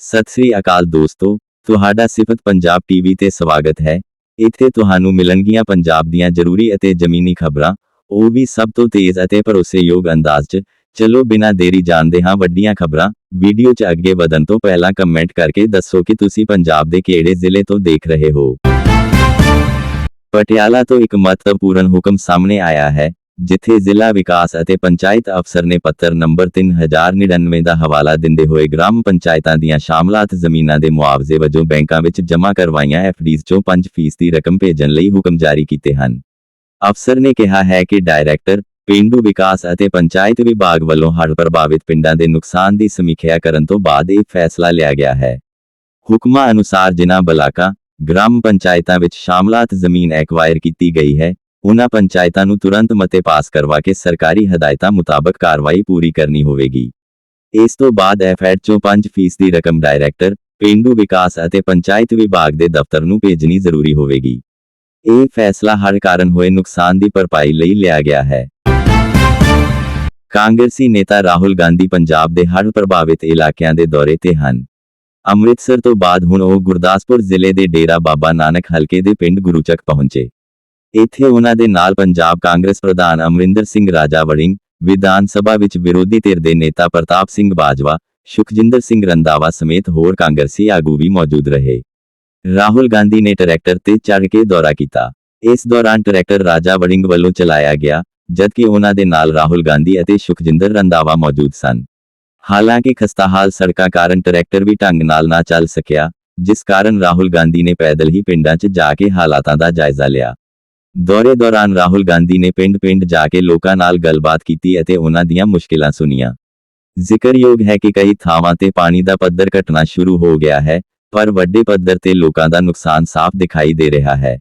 ਸਤਿ ਸ੍ਰੀ ਅਕਾਲ ਦੋਸਤੋ, ਤੁਹਾਡਾ ਸਿਫਤ ਪੰਜਾਬ ਟੀਵੀ ਤੇ ਸਵਾਗਤ ਹੈ। ਇੱਥੇ ਤੁਹਾਨੂੰ ਮਿਲਣਗੀਆਂ ਪੰਜਾਬ ਦੀਆਂ ਜ਼ਰੂਰੀ ਅਤੇ ਜ਼ਮੀਨੀ ਖਬਰਾਂ, ਉਹ ਵੀ ਸਭ ਤੋਂ ਤੇਜ਼ ਅਤੇ ਭਰੋਸੇਯੋਗ ਅੰਦਾਜ਼ 'ਚ। ਚਲੋ ਬਿਨਾਂ ਦੇਰੀ ਜਾਣਦੇ ਹਾਂ ਵੱਡੀਆਂ ਖਬਰਾਂ। ਵੀਡੀਓ 'ਚ ਅੱਗੇ ਵਧਣ ਤੋਂ ਪਹਿਲਾਂ ਕਮੈਂਟ ਕਰਕੇ ਦੱਸੋ ਕਿ ਤੁਸੀਂ ਪੰਜਾਬ ਦੇ ਕਿਹੜੇ ਜ਼ਿਲ੍ਹੇ ਤੋਂ ਦੇਖ ਰਹੇ ਹੋ। ਪਟਿਆਲਾ ਤੋਂ ਇੱਕ ਮਹੱਤਵਪੂਰਨ ਹੁਕਮ ਸਾਹਮਣੇ ਆਇਆ ਹੈ। ਜਿੱਥੇ ਜ਼ਿਲ੍ਹਾ ਵਿਕਾਸ ਅਤੇ ਪੰਚਾਇਤ ਅਫਸਰ ਨੇ ਪੱਤਰ ਨੰਬਰ 3099 ਦਾ ਹਵਾਲਾ ਦਿੰਦੇ ਹੋਏ ਗ੍ਰਾਮ ਪੰਚਾਇਤਾਂ ਦੀਆਂ ਸ਼ਾਮਲਾਤ ਜ਼ਮੀਨਾਂ ਦੇ ਮੁਆਵਜ਼ੇ ਵਜੋਂ ਬੈਂਕਾਂ ਵਿੱਚ ਜਮ੍ਹਾਂ ਕਰਵਾਈਆਂ ਐਫਡੀਜ਼ ਚੋਂ 5% ਦੀ ਰਕਮ ਭੇਜਣ ਲਈ ਹੁਕਮ ਜਾਰੀ ਕੀਤੇ ਹਨ। ਅਫਸਰ ਨੇ ਕਿਹਾ ਹੈ ਕਿ ਡਾਇਰੈਕਟਰ, ਪੇਂਡੂ ਵਿਕਾਸ ਅਤੇ ਪੰਚਾਇਤ ਵਿਭਾਗ ਵੱਲੋਂ ਹੜ੍ਹ ਪ੍ਰਭਾਵਿਤ ਪਿੰਡਾਂ ਦੇ ਨੁਕਸਾਨ ਦੀ ਸਮੀਖਿਆ ਕਰਨ ਤੋਂ ਬਾਅਦ ਇਹ ਫੈਸਲਾ ਲਿਆ ਗਿਆ ਹੈ। ਹੁਕਮਾਂ ਅਨੁਸਾਰ ਜਿਨ੍ਹਾਂ ਬਲਾਕਾਂ, ਗ੍ਰਾਮ ਪੰਚਾਇਤਾਂ ਵਿੱਚ ਸ਼ਾਮਲਾਤ ਜ਼ਮੀਨ ਐਕਵਾਇਰ ਕੀਤੀ ਗਈ ਹੈ ਉਨ੍ਹਾਂ ਪੰਚਾਇਤਾਂ ਨੂੰ ਤੁਰੰਤ ਮਤੇ ਪਾਸ ਕਰਵਾ ਕੇ ਸਰਕਾਰੀ ਹਦਾਇਤਾਂ ਮੁਤਾਬਕ ਕਾਰਵਾਈ ਪੂਰੀ ਕਰਨੀ ਹੋਵੇਗੀ। ਇਸ ਤੋਂ ਬਾਅਦ ਐਫਐਡ ਚੋਂ 5% ਰਕਮ ਡਾਇਰੈਕਟਰ, ਪੇਂਡੂ ਵਿਕਾਸ ਅਤੇ ਪੰਚਾਇਤ ਵਿਭਾਗ ਦੇ ਦਫ਼ਤਰ ਨੂੰ ਭੇਜਣੀ ਜ਼ਰੂਰੀ ਹੋਵੇਗੀ। ਇਹ ਫੈਸਲਾ ਹਰ ਕਾਰਨ ਹੋਏ ਨੁਕਸਾਨ ਦੀ ਭਰਪਾਈ ਲਈ ਲਿਆ ਗਿਆ ਹੈ। ਕਾਂਗਰਸੀ ਨੇਤਾ ਰਾਹੁਲ ਗਾਂਧੀ ਪੰਜਾਬ ਦੇ ਹੜ੍ਹ ਪ੍ਰਭਾਵਿਤ ਇਲਾਕਿਆਂ ਦੇ ਦੌਰੇ ਤੇ ਹਨ। ਅੰਮ੍ਰਿਤਸਰ ਤੋਂ ਬਾਅਦ ਹੁਣ ਉਹ ਗੁਰਦਾਸਪੁਰ ਜ਼ਿਲ੍ਹੇ ਦੇ ਡੇਰਾ ਬਾਬਾ ਨਾਨਕ ਹਲਕੇ ਦੇ ਪਿੰਡ ਗੁਰੂਚਕ ਪਹੁੰਚੇ। ਇੱਥੇ ਉਹਨਾਂ ਦੇ ਨਾਲ ਪੰਜਾਬ ਕਾਂਗਰਸ ਪ੍ਰਧਾਨ ਅਮਰਿੰਦਰ ਸਿੰਘ ਰਾਜਾ ਵੜਿੰਗ ਵਿਧਾਨ ਸਭਾ ਵਿੱਚ ਵਿਰੋਧੀ ਧਿਰ ਦੇ ਨੇਤਾ ਪ੍ਰਤਾਪ ਸਿੰਘ ਬਾਜਵਾ, ਸੁਖਜਿੰਦਰ ਸਿੰਘ ਰੰਦਾਵਾ ਸਮੇਤ ਹੋਰ ਕਾਂਗਰਸੀ ਆਗੂ ਵੀ ਮੌਜੂਦ ਰਹੇ। ਰਾਹੁਲ ਗਾਂਧੀ ਨੇ ਟਰੈਕਟਰ ਤੇ ਚੜ੍ਹ ਕੇ ਦੌਰਾ ਕੀਤਾ। ਇਸ ਦੌਰਾਨ ਟਰੈਕਟਰ ਰਾਜਾ ਵੜਿੰਗ ਵੱਲੋਂ ਚਲਾਇਆ ਗਿਆ, ਜਦਕਿ ਉਹਨਾਂ ਦੇ ਨਾਲ ਰਾਹੁਲ ਗਾਂਧੀ ਅਤੇ ਸੁਖਜਿੰਦਰ ਰੰਦਾਵਾ ਮੌਜੂਦ ਸਨ। ਹਾਲਾਂਕਿ ਖਸਤਾਹਾਲ ਸੜਕਾਂ ਕਾਰਨ ਟਰੈਕਟਰ ਵੀ ਢੰਗ ਨਾਲ ਨਾ ਚੱਲ ਸਕਿਆ, ਜਿਸ ਕਾਰਨ ਰਾਹੁਲ ਗਾਂਧੀ ਨੇ ਪੈਦਲ ਹੀ ਪਿੰਡਾਂ 'ਚ ਜਾ ਕੇ ਹਾਲਾਤਾਂ ਦਾ ਜਾਇਜ਼ਾ ਲਿਆ। ਦੌਰੇ ਦੌਰਾਨ ਰਾਹੁਲ ਗਾਂਧੀ ਨੇ ਪਿੰਡ-ਪਿੰਡ ਜਾ ਕੇ ਲੋਕਾਂ ਨਾਲ ਗੱਲਬਾਤ ਕੀਤੀ ਅਤੇ ਉਹਨਾਂ ਦੀਆਂ ਮੁਸ਼ਕਿਲਾਂ ਸੁਣੀਆਂ। ਜ਼ਿਕਰਯੋਗ ਹੈ ਕਿ ਕਈ ਥਾਵਾਂ ਤੇ ਪਾਣੀ ਦਾ ਪੱਧਰ ਘਟਣਾ ਸ਼ੁਰੂ ਹੋ ਗਿਆ ਹੈ, ਪਰ ਵੱਡੇ ਪੱਧਰ ਤੇ ਲੋਕਾਂ ਦਾ ਨੁਕਸਾਨ ਸਾਫ਼ ਦਿਖਾਈ ਦੇ ਰਿਹਾ ਹੈ।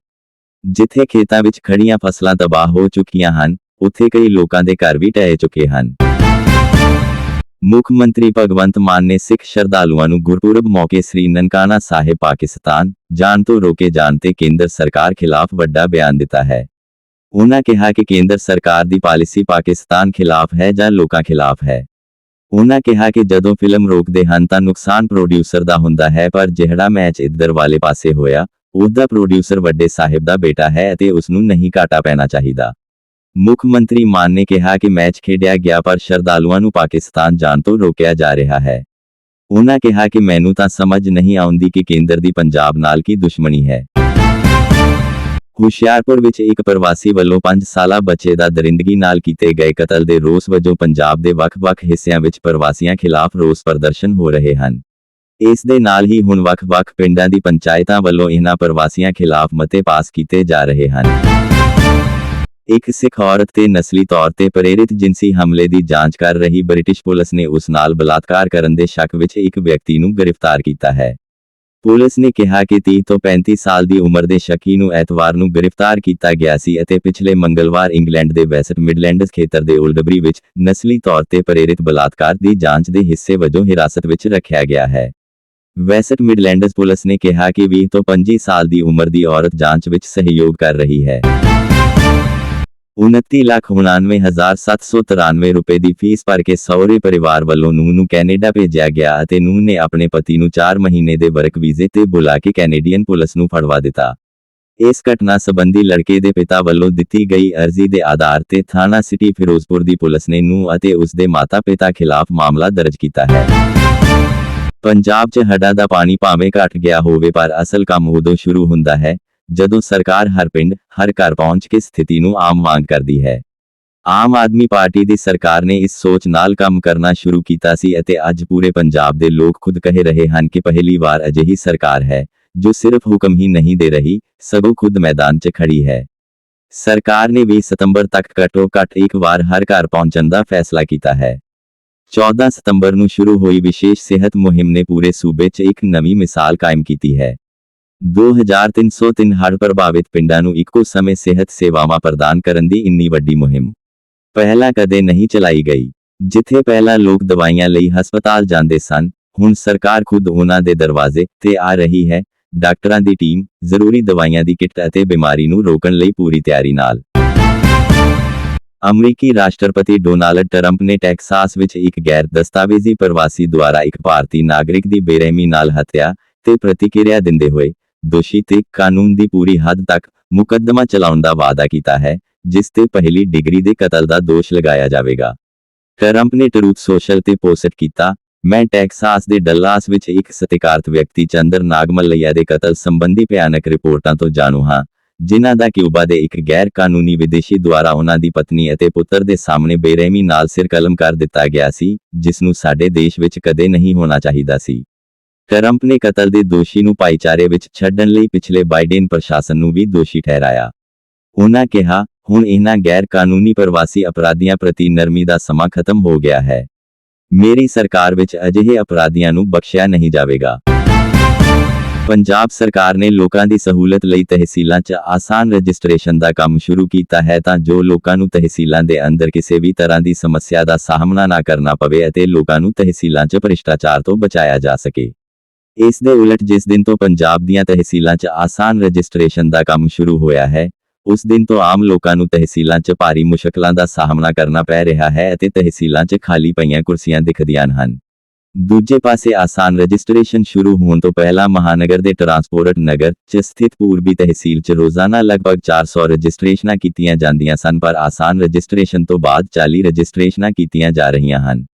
ਜਿੱਥੇ ਖੇਤਾਂ ਵਿੱਚ ਖੜੀਆਂ ਫਸਲਾਂ ਤਬਾਹ ਹੋ ਚੁੱਕੀਆਂ ਹਨ, ਉੱਥੇ ਕਈ ਲੋਕਾਂ ਦੇ ਘਰ ਵੀ ਢਹਿ ਚੁੱਕੇ ਹਨ। ਮੁੱਖ ਮੰਤਰੀ ਭਗਵੰਤ ਮਾਨ ਨੇ ਸਿੱਖ ਸ਼ਰਧਾਲੂਆਂ ਨੂੰ ਗੁਰਪੁਰਬ ਮੌਕੇ ਸ੍ਰੀ ਨਨਕਾਣਾ ਸਾਹਿਬ, ਪਾਕਿਸਤਾਨ ਜਾਣ ਤੋਂ ਰੋਕੇ ਜਾਣ ਤੇ ਕੇਂਦਰ ਸਰਕਾਰ ਖਿਲਾਫ ਵੱਡਾ ਬਿਆਨ ਦਿੱਤਾ ਹੈ। ਉਹਨਾਂ ਕਿਹਾ ਕਿ ਕੇਂਦਰ ਸਰਕਾਰ ਦੀ ਪਾਲਿਸੀ ਪਾਕਿਸਤਾਨ ਖਿਲਾਫ ਹੈ ਜਾਂ ਲੋਕਾਂ ਖਿਲਾਫ ਹੈ। ਉਹਨਾਂ ਕਿਹਾ ਕਿ ਜਦੋਂ ਫਿਲਮ ਰੋਕਦੇ ਹਨ ਤਾਂ ਨੁਕਸਾਨ ਪ੍ਰੋਡਿਊਸਰ ਦਾ ਹੁੰਦਾ ਹੈ, ਪਰ ਜਿਹੜਾ ਮੈਚ ਇੱਧਰ ਵਾਲੇ ਪਾਸੇ ਹੋਇਆ, ਉਹਦਾ ਪ੍ਰੋਡਿਊਸਰ ਵੱਡੇ ਸਾਹਿਬ ਦਾ ਬੇਟਾ ਹੈ ਅਤੇ ਉਸ ਨੂੰ ਨਹੀਂ ਘਾਟਾ ਪੈਣਾ ਚਾਹੀਦਾ। ਮੁੱਖ ਮੰਤਰੀ ਮਾਨ ਨੇ ਕਿਹਾ ਕਿ ਮੈਚ ਖੇਡਿਆ ਗਿਆ ਪਰ ਸ਼ਰਧਾਲੂਆਂ ਨੂੰ ਪਾਕਿਸਤਾਨ ਜਾਣ ਤੋਂ ਰੋਕਿਆ ਜਾ ਰਿਹਾ ਹੈ। ਉਹਨਾਂ ਕਿਹਾ ਕਿ ਮੈਨੂੰ ਤਾਂ ਸਮਝ ਨਹੀਂ ਆਉਂਦੀ ਕਿ ਕੇਂਦਰ ਦੀ ਪੰਜਾਬ ਨਾਲ ਕੀ ਦੁਸ਼ਮਣੀ ਹੈ। ਹੁਸ਼ਿਆਰਪੁਰ ਵਿੱਚ ਇੱਕ ਪ੍ਰਵਾਸੀ ਵੱਲੋਂ 5 ਸਾਲਾ ਬੱਚੇ ਦਾ ਦਰਿੰਦਗੀ ਨਾਲ ਕੀਤੇ ਗਏ ਕਤਲ ਦੇ ਰੋਸ ਵਜੋਂ ਪੰਜਾਬ ਦੇ ਵੱਖ-ਵੱਖ ਹਿੱਸਿਆਂ ਵਿੱਚ ਪ੍ਰਵਾਸੀਆਂ ਖਿਲਾਫ ਰੋਸ ਪ੍ਰਦਰਸ਼ਨ ਹੋ ਰਹੇ ਹਨ। ਇਸ ਦੇ ਨਾਲ ਹੀ ਹੁਣ ਵੱਖ-ਵੱਖ ਪਿੰਡਾਂ ਦੀ ਪੰਚਾਇਤਾਂ ਵੱਲੋਂ ਇਹਨਾਂ ਪ੍ਰਵਾਸੀਆਂ ਖਿਲਾਫ ਮਤੇ ਪਾਸ ਕੀਤੇ ਜਾ ਰਹੇ ਹਨ। ਇੱਕ ਸਿੱਖ ਔਰਤ ਤੇ ਨਸਲੀ ਤੌਰ ਤੇ ਪ੍ਰੇਰਿਤ ਜਿੰਸੀ ਹਮਲੇ ਦੀ ਜਾਂਚ ਕਰ ਰਹੀ ਬ੍ਰਿਟਿਸ਼ ਪੁਲਿਸ ਨੇ ਉਸ ਨਾਲ ਬਲਾਤਕਾਰ ਕਰਨ ਦੇ ਸ਼ੱਕ ਵਿੱਚ ਇੱਕ ਵਿਅਕਤੀ ਨੂੰ ਗ੍ਰਿਫਤਾਰ ਕੀਤਾ ਹੈ। ਪੁਲਿਸ ਨੇ ਕਿਹਾ ਕਿ 30 ਤੋਂ 35 ਸਾਲ ਦੀ ਉਮਰ ਦੇ ਸ਼ੱਕੀ ਨੂੰ ਐਤਵਾਰ ਨੂੰ ਗ੍ਰਿਫਤਾਰ ਕੀਤਾ ਗਿਆ ਸੀ ਅਤੇ ਪਿਛਲੇ ਮੰਗਲਵਾਰ ਇੰਗਲੈਂਡ ਦੇ ਵੈਸਟ ਮਿਡਲੈਂਡਸ ਖੇਤਰ ਦੇ ਉਲਡਬਰੀ ਵਿੱਚ ਨਸਲੀ ਤੌਰ ਤੇ ਪ੍ਰੇਰਿਤ ਬਲਾਤਕਾਰ ਦੀ ਜਾਂਚ ਦੇ ਹਿੱਸੇ ਵਜੋਂ ਹਿਰਾਸਤ ਵਿੱਚ ਰੱਖਿਆ ਗਿਆ ਹੈ। ਵੈਸਟ ਮਿਡਲੈਂਡਸ ਪੁਲਿਸ ਨੇ ਕਿਹਾ ਕਿ 20 ਤੋਂ 25 ਸਾਲ ਦੀ ਉਮਰ ਦੀ ਔਰਤ ਜਾਂਚ ਵਿੱਚ ਸਹਿਯੋਗ ਕਰ ਰਹੀ ਹੈ। 29,99,793 ਰੁਪਏ ਦੀ ਫੀਸ ਭਰ ਕੇ ਸਹੁਰੇ ਪਰਿਵਾਰ ਵੱਲੋਂ ਨੂੰਹ ਨੂੰ ਕੈਨੇਡਾ ਭੇਜਿਆ ਗਿਆ ਅਤੇ ਨੂੰਹ ਨੇ ਆਪਣੇ ਪਤੀ ਨੂੰ 4 ਮਹੀਨੇ ਦੇ ਵਰਕ ਵੀਜ਼ੇ ਤੇ ਬੁਲਾ ਕੇ ਕੈਨੇਡੀਅਨ ਪੁਲਿਸ ਨੂੰ ਫੜਵਾ ਦਿੱਤਾ। ਇਸ ਘਟਨਾ ਸੰਬੰਧੀ ਲੜਕੇ ਦੇ ਪਿਤਾ ਵੱਲੋਂ ਦਿੱਤੀ ਗਈ ਅਰਜ਼ੀ ਦੇ ਆਧਾਰ ਤੇ ਥਾਣਾ ਸਿਟੀ ਫਿਰੋਜ਼ਪੁਰ ਦੀ ਪੁਲਿਸ ਨੇ ਨੂੰਹ ਅਤੇ ਉਸ ਦੇ ਮਾਤਾ-ਪਿਤਾ ਖਿਲਾਫ ਮਾਮਲਾ ਦਰਜ ਕੀਤਾ ਹੈ। ਪੰਜਾਬ 'ਚ ਹੜ੍ਹਾਂ ਦਾ ਪਾਣੀ ਭਾਵੇਂ ਘਟ ਗਿਆ ਹੋਵੇ ਪਰ ਅਸਲ ਕੰਮ ਉਦੋਂ ਸ਼ੁਰੂ ਹੁੰਦਾ ਹੈ ਜਦੋਂ ਸਰਕਾਰ ਹਰ ਪਿੰਡ, ਹਰ ਘਰ ਪਹੁੰਚ ਕੇ ਸਥਿਤੀ ਨੂੰ ਆਮ ਵਾਂਗ ਕਰਦੀ ਹੈ। ਆਮ ਆਦਮੀ ਪਾਰਟੀ ਦੀ ਸਰਕਾਰ ਨੇ ਇਸ ਸੋਚ ਨਾਲ ਕੰਮ ਕਰਨਾ ਸ਼ੁਰੂ ਕੀਤਾ ਸੀ ਅਤੇ ਅੱਜ ਪੂਰੇ ਪੰਜਾਬ ਦੇ ਲੋਕ ਖੁਦ ਕਹਿ ਰਹੇ ਹਨ ਕਿ ਪਹਿਲੀ ਵਾਰ ਅਜਿਹੀ ਸਰਕਾਰ ਹੈ, ਜੋ ਸਿਰਫ ਹੁਕਮ ਹੀ ਨਹੀਂ ਦੇ ਰਹੀ, ਸਗੋਂ ਖੁਦ ਮੈਦਾਨ 'ਚ ਖੜੀ ਹੈ। ਸਰਕਾਰ ਨੇ 20 ਸਤੰਬਰ ਤੱਕ ਘੱਟੋ ਘੱਟ ਇੱਕ ਵਾਰ ਹਰ ਘਰ ਪਹੁੰਚਣ ਦਾ ਫੈਸਲਾ ਕੀਤਾ ਹੈ। 14 ਸਤੰਬਰ ਨੂੰ ਸ਼ੁਰੂ ਹੋਈ ਵਿਸ਼ੇਸ਼ ਸਿਹਤ ਮੁਹਿੰਮ ਨੇ ਪੂਰੇ ਸੂਬੇ 'ਚ ਇੱਕ ਨਵੀਂ ਮਿਸਾਲ ਕਾਇਮ ਕੀਤੀ ਹੈ। 2303 ਹੜ੍ਹ ਪ੍ਰਭਾਵਿਤ ਪਿੰਡਾਂ ਨੂੰ ਇੱਕੋ ਸਮੇਂ ਸਿਹਤ ਸੇਵਾਵਾਂ ਪ੍ਰਦਾਨ ਕਰਨ ਦੀ ਇੰਨੀ ਵੱਡੀ ਮੁਹਿੰਮ ਪਹਿਲਾਂ ਕਦੇ ਨਹੀਂ ਚਲਾਈ ਗਈ, ਜਿੱਥੇ ਪਹਿਲਾਂ ਲੋਕ ਦਵਾਈਆਂ ਲਈ ਹਸਪਤਾਲ ਜਾਂਦੇ ਸਨ, ਹੁਣ ਸਰਕਾਰ ਖੁਦ ਉਹਨਾਂ ਦੇ ਦਰਵਾਜ਼ੇ ਤੇ ਆ ਰਹੀ ਹੈ, ਡਾਕਟਰਾਂ ਦੀ ਟੀਮ ਜ਼ਰੂਰੀ ਦਵਾਈਆਂ ਦੀ ਕਿੱਟ ਅਤੇ ਬਿਮਾਰੀ ਨੂੰ ਰੋਕਣ ਲਈ ਪੂਰੀ ਤਿਆਰੀ ਨਾਲ। ਅਮਰੀਕੀ ਰਾਸ਼ਟਰਪਤੀ ਡੋਨਾਲਡ ਟਰੰਪ ਨੇ ਟੈਕਸਾਸ ਵਿੱਚ ਇੱਕ ਗੈਰ ਦਸਤਾਵੇਜ਼ੀ ਪ੍ਰਵਾਸੀ ਦੁਆਰਾ ਇੱਕ ਭਾਰਤੀ ਨਾਗਰਿਕ ਦੀ ਬੇਰਹਿਮੀ ਨਾਲ ਹੱਤਿਆ ਤੇ ਪ੍ਰਤੀਕਿਰਿਆ ਦਿੰਦੇ ਹੋਏ ਦੋਸ਼ੀ ਤੇ ਕਾਨੂੰਨ ਦੀ ਪੂਰੀ ਹੱਦ ਤੱਕ ਮੁਕੱਦਮਾ ਚਲਾਉਣ ਦਾ ਵਾਅਦਾ ਕੀਤਾ ਹੈ, ਜਿਸ ਤੇ ਪਹਿਲੀ ਡਿਗਰੀ ਦੇ ਕਤਲ ਦਾ ਦੋਸ਼ ਲਗਾਇਆ ਜਾਵੇਗਾ। ਟਰੰਪ ਨੇ ਟਰੂਥ ਸੋਸ਼ਲ ਤੇ ਪੋਸਟ ਕੀਤਾ, ਮੈਂ ਟੈਕਸਾਸ ਦੇ ਡੱਲਾਸ ਵਿੱਚ ਇੱਕ ਸਤਿਕਾਰਤ ਵਿਅਕਤੀ ਚੰਦਰ ਨਾਗਮਲਈਆ ਦੇ ਕਤਲ ਸੰਬੰਧੀ ਭਿਆਨਕ ਰਿਪੋਰਟਾਂ ਤੋਂ ਜਾਣੂ ਹਾਂ, ਜਿਨ੍ਹਾਂ ਦਾ ਕਿਊਬਾ ਦੇ ਇੱਕ ਗੈਰ ਕਾਨੂੰਨੀ ਵਿਦੇਸ਼ੀ ਦੁਆਰਾ ਉਹਨਾਂ ਦੀ ਪਤਨੀ ਅਤੇ ਪੁੱਤਰ ਦੇ ਸਾਹਮਣੇ ਬੇਰਹਿਮੀ ਨਾਲ ਸਿਰ ਕਲਮ ਕਰ ਦਿੱਤਾ ਗਿਆ ਸੀ, ਜਿਸ ਨੂੰ ਸਾਡੇ ਦੇਸ਼ ਵਿੱਚ ਕਦੇ ਨਹੀਂ ਹੋਣਾ ਚਾਹੀਦਾ ਸੀ। ਟਰੰਪ ਨੇ ਕਤਲ ਦੇ ਦੋਸ਼ੀ ਨੂੰ ਭਾਈਚਾਰੇ ਵਿੱਚ ਛੱਡਣ ਲਈ ਪਿਛਲੇ ਬਾਈਡਨ ਪ੍ਰਸ਼ਾਸਨ ਨੂੰ ਵੀ ਦੋਸ਼ੀ ਠਹਿਰਾਇਆ। ਉਹਨਾਂ ਕਿਹਾ, ਹੁਣ ਇਹਨਾਂ ਗੈਰ ਕਾਨੂੰਨੀ ਪ੍ਰਵਾਸੀ ਅਪਰਾਧੀਆਂ ਪ੍ਰਤੀ ਨਰਮੀ ਦਾ ਸਮਾਂ ਖਤਮ ਹੋ ਗਿਆ ਹੈ। ਮੇਰੀ ਸਰਕਾਰ ਵਿੱਚ ਅਜਿਹੇ ਅਪਰਾਧੀਆਂ ਨੂੰ ਬਖਸ਼ਿਆ ਨਹੀਂ ਜਾਵੇਗਾ। ਪੰਜਾਬ ਸਰਕਾਰ ਨੇ ਲੋਕਾਂ ਦੀ ਸਹੂਲਤ ਲਈ ਤਹਿਸੀਲਾਂ 'ਚ ਆਸਾਨ ਰਜਿਸਟ੍ਰੇਸ਼ਨ ਦਾ ਕੰਮ ਸ਼ੁਰੂ ਕੀਤਾ ਹੈ ਤਾਂ ਜੋ ਲੋਕਾਂ ਨੂੰ ਤਹਿਸੀਲਾਂ ਦੇ ਅੰਦਰ ਕਿਸੇ ਵੀ ਤਰ੍ਹਾਂ ਦੀ ਸਮੱਸਿਆ ਦਾ ਸਾਹਮਣਾ ਨਾ ਕਰਨਾ ਪਵੇ ਅਤੇ ਲੋਕਾਂ ਨੂੰ ਤਹਿਸੀਲਾਂ 'ਚ ਭ੍ਰਿਸ਼ਟਾਚਾਰ ਤੋਂ ਬਚਾਇਆ ਜਾ ਸਕੇ। ਇਸ ਦੇ ਉਲਟ ਜਿਸ ਦਿਨ ਤੋਂ ਪੰਜਾਬ ਦੀਆਂ ਤਹਿਸੀਲਾਂ 'ਚ ਆਸਾਨ ਰਜਿਸਟ੍ਰੇਸ਼ਨ ਦਾ ਕੰਮ ਸ਼ੁਰੂ ਹੋਇਆ ਹੈ, ਉਸ ਦਿਨ ਤੋਂ ਆਮ ਲੋਕਾਂ ਨੂੰ ਤਹਿਸੀਲਾਂ 'ਚ ਭਾਰੀ ਮੁਸ਼ਕਲਾਂ ਦਾ ਸਾਹਮਣਾ ਕਰਨਾ ਪੈ ਰਿਹਾ ਹੈ ਅਤੇ ਤਹਿਸੀਲਾਂ 'ਚ ਖਾਲੀ ਪਈਆਂ ਕੁਰਸੀਆਂ ਦਿਖਦੀਆਂ ਹਨ। ਦੂਜੇ ਪਾਸੇ ਆਸਾਨ ਰਜਿਸਟ੍ਰੇਸ਼ਨ ਸ਼ੁਰੂ ਹੋਣ ਤੋਂ ਪਹਿਲਾਂ ਮਹਾਨਗਰ ਦੇ ਟਰਾਂਸਪੋਰਟ ਨਗਰ 'ਚ ਸਥਿਤ ਪੂਰਬੀ ਤਹਿਸੀਲ 'ਚ ਰੋਜ਼ਾਨਾ ਲਗਭਗ 400 ਰਜਿਸਟ੍ਰੇਸ਼ਨਾਂ ਕੀਤੀਆਂ ਜਾਂਦੀਆਂ ਸਨ, ਪਰ ਆਸਾਨ ਰਜਿਸਟ੍ਰੇਸ਼ਨ ਤੋਂ ਬਾਅਦ 40 ਰਜਿਸਟ੍ਰੇਸ਼ਨਾਂ ਕੀਤੀਆਂ ਜਾ ਰਹੀਆਂ ਹਨ।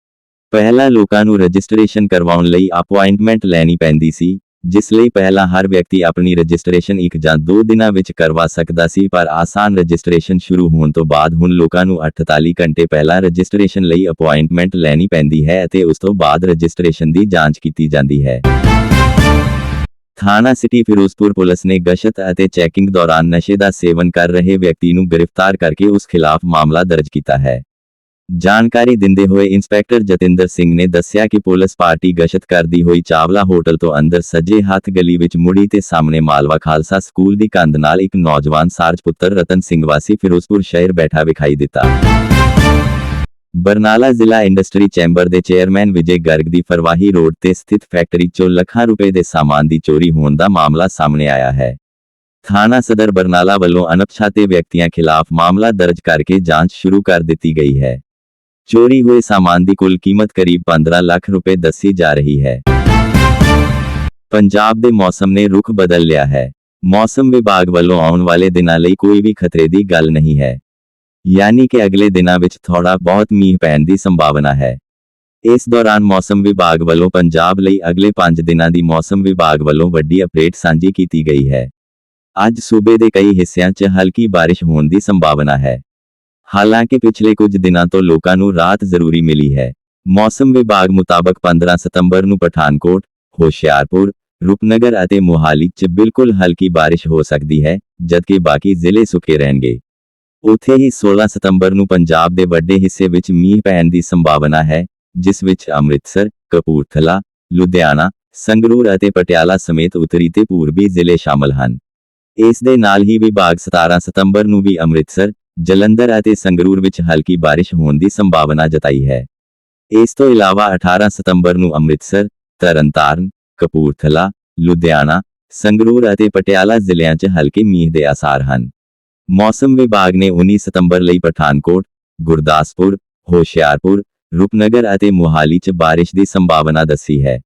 ਪਹਿਲਾਂ ਲੋਕਾਂ ਨੂੰ ਰਜਿਸਟ੍ਰੇਸ਼ਨ ਕਰਵਾਉਣ ਲਈ ਅਪਾਇੰਟਮੈਂਟ ਲੈਣੀ ਪੈਂਦੀ ਸੀ, ਜਿਸ ਲਈ ਪਹਿਲਾਂ ਹਰ ਵਿਅਕਤੀ ਆਪਣੀ ਰਜਿਸਟ੍ਰੇਸ਼ਨ ਇੱਕ ਜਾਂ ਦੋ ਦਿਨਾਂ ਵਿੱਚ ਕਰਵਾ ਸਕਦਾ ਸੀ, ਪਰ ਆਸਾਨ ਰਜਿਸਟ੍ਰੇਸ਼ਨ ਸ਼ੁਰੂ ਹੋਣ ਤੋਂ ਬਾਅਦ ਹੁਣ ਲੋਕਾਂ ਨੂੰ 48 ਘੰਟੇ ਪਹਿਲਾਂ ਰਜਿਸਟ੍ਰੇਸ਼ਨ ਲਈ ਅਪਾਇੰਟਮੈਂਟ ਲੈਣੀ ਪੈਂਦੀ ਹੈ ਅਤੇ ਉਸ ਤੋਂ ਬਾਅਦ ਰਜਿਸਟ੍ਰੇਸ਼ਨ ਦੀ ਜਾਂਚ ਕੀਤੀ ਜਾਂਦੀ ਹੈ। ਥਾਣਾ ਸਿਟੀ ਫਿਰੋਜ਼ਪੁਰ ਪੁਲਿਸ ਨੇ ਗਸ਼ਤ ਅਤੇ ਚੈਕਿੰਗ ਦੌਰਾਨ ਨਸ਼ੇ ਦਾ ਸੇਵਨ ਕਰ ਰਹੇ ਵਿਅਕਤੀ ਨੂੰ ਗ੍ਰਿਫਤਾਰ ਕਰਕੇ ਉਸ ਖਿਲਾਫ ਮਾਮਲਾ ਦਰਜ ਕੀਤਾ ਹੈ। ਜਾਣਕਾਰੀ ਦਿੰਦੇ ਹੋਏ ਇੰਸਪੈਕਟਰ ਜਤਿੰਦਰ ਸਿੰਘ ਨੇ ਦੱਸਿਆ ਕਿ ਪੁਲਿਸ ਪਾਰਟੀ ਗਸ਼ਤ ਕਰਦੀ ਹੋਈ ਚਾਵਲਾ ਹੋਟਲ ਤੋਂ ਅੰਦਰ ਸੱਜੇ ਹੱਥ ਗਲੀ ਵਿੱਚ ਮੁੜੀ ਤੇ ਸਾਹਮਣੇ ਮਾਲਵਾ ਖਾਲਸਾ ਸਕੂਲ ਦੀ ਕੰਧ ਨਾਲ ਇੱਕ ਨੌਜਵਾਨ ਸਾਰਜ ਪੁੱਤਰ ਰਤਨ ਸਿੰਘ ਵਾਸੀ ਫਿਰੋਜ਼ਪੁਰ ਸ਼ਹਿਰ ਬੈਠਾ ਵਿਖਾਈ ਦਿੱਤਾ। ਬਰਨਾਲਾ ਜ਼ਿਲ੍ਹਾ ਇੰਡਸਟਰੀ ਚੈਂਬਰ ਦੇ ਚੇਅਰਮੈਨ ਵਿਜੇ ਗਰਗ ਦੀ ਫਰਵਾਹੀ ਰੋਡ ਤੇ ਸਥਿਤ ਫੈਕਟਰੀ 'ਚੋਂ ਲੱਖਾਂ ਰੁਪਏ ਦੇ ਸਾਮਾਨ ਦੀ ਚੋਰੀ ਹੋਣ ਦਾ ਮਾਮਲਾ ਸਾਹਮਣੇ ਆਇਆ ਹੈ। ਥਾਣਾ ਸਦਰ ਬਰਨਾਲਾ ਵੱਲੋਂ ਅਣਪਛਾਤੇ ਵਿਅਕਤੀਆਂ ਖਿਲਾਫ ਮਾਮਲਾ ਦਰਜ ਕਰਕੇ ਜਾਂਚ ਸ਼ੁਰੂ ਕਰ ਦਿੱਤੀ ਗਈ ਹੈ। ਚੋਰੀ ਹੋਏ ਸਾਮਾਨ ਦੀ ਕੁੱਲ ਕੀਮਤ ਕਰੀਬ 15 ਲੱਖ ਰੁਪਏ ਦੱਸੀ ਜਾ ਰਹੀ ਹੈ। ਪੰਜਾਬ ਦੇ ਮੌਸਮ ਨੇ ਰੁਖ ਬਦਲ ਲਿਆ ਹੈ। ਮੌਸਮ ਵਿਭਾਗ ਵੱਲੋਂ ਆਉਣ ਵਾਲੇ ਦਿਨਾਂ ਲਈ ਕੋਈ ਵੀ ਖਤਰੇ ਦੀ ਗੱਲ ਨਹੀਂ ਹੈ। ਯਾਨੀ ਕਿ ਅਗਲੇ ਦਿਨਾਂ ਵਿੱਚ ਥੋੜਾ ਬਹੁਤ ਮੀਂਹ ਪੈਣ ਦੀ ਸੰਭਾਵਨਾ ਹੈ। ਇਸ ਦੌਰਾਨ ਮੌਸਮ ਵਿਭਾਗ ਵੱਲੋਂ ਪੰਜਾਬ ਲਈ ਅਗਲੇ 5 ਦਿਨਾਂ ਦੀ ਮੌਸਮ ਵਿਭਾਗ ਵੱਲੋਂ ਵੱਡੀ ਅਪਡੇਟ ਸਾਂਝੀ ਕੀਤੀ ਗਈ ਹੈ। ਅੱਜ ਸੂਬੇ ਦੇ ਕਈ ਹਿੱਸਿਆਂ 'ਚ ਹਲਕੀ ਬਾਰਿਸ਼ ਹੋਣ ਦੀ ਸੰਭਾਵਨਾ ਹੈ। ਹਾਲਾਂਕਿ ਪਿਛਲੇ ਕੁਝ ਦਿਨਾਂ ਤੋਂ ਲੋਕਾਂ ਨੂੰ ਰਾਤ ਜ਼ਰੂਰੀ ਮਿਲੀ ਹੈ। ਮੌਸਮ ਵਿਭਾਗ ਮੁਤਾਬਕ 15 ਸਤੰਬਰ ਨੂੰ ਪਠਾਨਕੋਟ, ਹੋਸ਼ਿਆਰਪੁਰ, ਰੂਪਨਗਰ ਅਤੇ ਮੋਹਾਲੀ 'ਚ ਬਿਲਕੁਲ ਹਲਕੀ ਬਾਰਿਸ਼ ਹੋ ਸਕਦੀ ਹੈ, ਜਦਕਿ ਬਾਕੀ ਜ਼ਿਲ੍ਹੇ ਸੁੱਕੇ ਰਹਿਣਗੇ। ਉੱਥੇ ਹੀ 16 ਸਤੰਬਰ ਨੂੰ ਪੰਜਾਬ ਦੇ ਵੱਡੇ ਹਿੱਸੇ ਵਿੱਚ ਮੀਂਹ ਪੈਣ ਦੀ ਸੰਭਾਵਨਾ ਹੈ, ਜਿਸ ਵਿੱਚ ਅੰਮ੍ਰਿਤਸਰ, ਕਪੂਰਥਲਾ, ਲੁਧਿਆਣਾ, ਸੰਗਰੂਰ ਅਤੇ ਪਟਿਆਲਾ ਸਮੇਤ ਉੱਤਰੀ ਤੇ ਪੂਰਬੀ ਜ਼ਿਲ੍ਹੇ ਸ਼ਾਮਲ ਹਨ। ਇਸ ਦੇ ਨਾਲ ਹੀ ਵਿਭਾਗ 17 ਸਤੰਬਰ ਨੂੰ ਵੀ ਅੰਮ੍ਰਿਤਸਰ ਜਲੰਧਰ ਅਤੇ ਸੰਗਰੂਰ ਵਿੱਚ ਹਲਕੀ ਬਾਰਿਸ਼ ਹੋਣ ਦੀ ਸੰਭਾਵਨਾ ਜਤਾਈ ਹੈ। ਇਸ ਤੋਂ ਇਲਾਵਾ 18 ਸਤੰਬਰ ਨੂੰ ਅੰਮ੍ਰਿਤਸਰ, ਤਰਨਤਾਰਨ, ਕਪੂਰਥਲਾ, ਲੁਧਿਆਣਾ, ਸੰਗਰੂਰ ਅਤੇ ਪਟਿਆਲਾ ਜ਼ਿਲ੍ਹਿਆਂ 'ਚ ਹਲਕੇ ਮੀਂਹ ਦੇ ਆਸਾਰ ਹਨ। ਮੌਸਮ ਵਿਭਾਗ ਨੇ 19 ਸਤੰਬਰ ਲਈ ਪਠਾਨਕੋਟ, ਗੁਰਦਾਸਪੁਰ, ਹੋਸ਼ਿਆਰਪੁਰ, ਰੂਪਨਗਰ ਅਤੇ ਮੋਹਾਲੀ 'ਚ ਬਾਰਿਸ਼ ਦੀ ਸੰਭਾਵਨਾ ਦੱਸੀ ਹੈ।